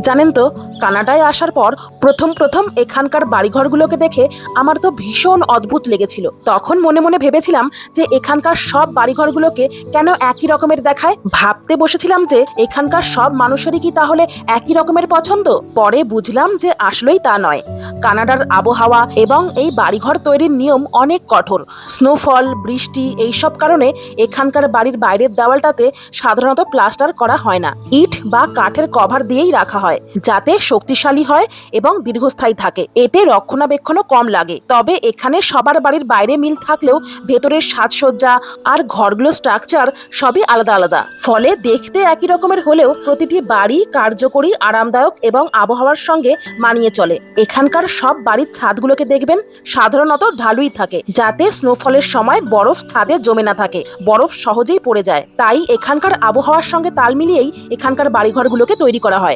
জানেন তো, কানাডায় আসার পর প্রথম প্রথম এখানকার বাড়িঘরগুলোকে দেখে আমার তো ভীষণ অদ্ভুত লেগেছিল। তখন মনে মনে ভেবেছিলাম যে এখানকার সব বাড়িঘরগুলোকে কেন একই রকমের দেখায়। ভাবতে বসেছিলাম যে এখানকার সব মানুষেরই কি তাহলে একই রকমের পছন্দ? পরে বুঝলাম যে আসলেই তা নয়। কানাডার আবহাওয়া এবং এই বাড়িঘর তৈরির নিয়ম অনেক কঠোর। স্নোফল, বৃষ্টি এইসব কারণে এখানকার বাড়ির বাইরের দেওয়ালটাতে সাধারণত প্লাস্টার করা হয় না। ইট বা কাঠের কভার দিয়েই রাখা হয়। যাতে শক্তিশালী হয় এবং দীর্ঘস্থায়ী থাকে। এতে রক্ষণাবেক্ষণও কম লাগে। তবে এখানে সবার বাড়ির বাইরে মিল থাকলেও ভেতরের সাজসজ্জা আর ঘরগুলো স্ট্রাকচার সবই আলাদা আলাদা। ফলে দেখতে একই রকমের হলেও প্রতিটি বাড়ি কার্যকরী, আরামদায়ক এবং আবহাওয়ার সঙ্গে মানিয়ে চলে। এখানকার সব বাড়ির ছাদগুলোকে দেখবেন, সাধারণত ঢালুই থাকে, যাতে স্নোফলের সময় বরফ ছাদে জমে না থাকে। বরফ সহজেই পড়ে যায়। তাই এখানকার আবহাওয়ার সঙ্গে তাল মিলিয়েই এখানকার বাড়িঘরগুলোকে তৈরি করা হয়।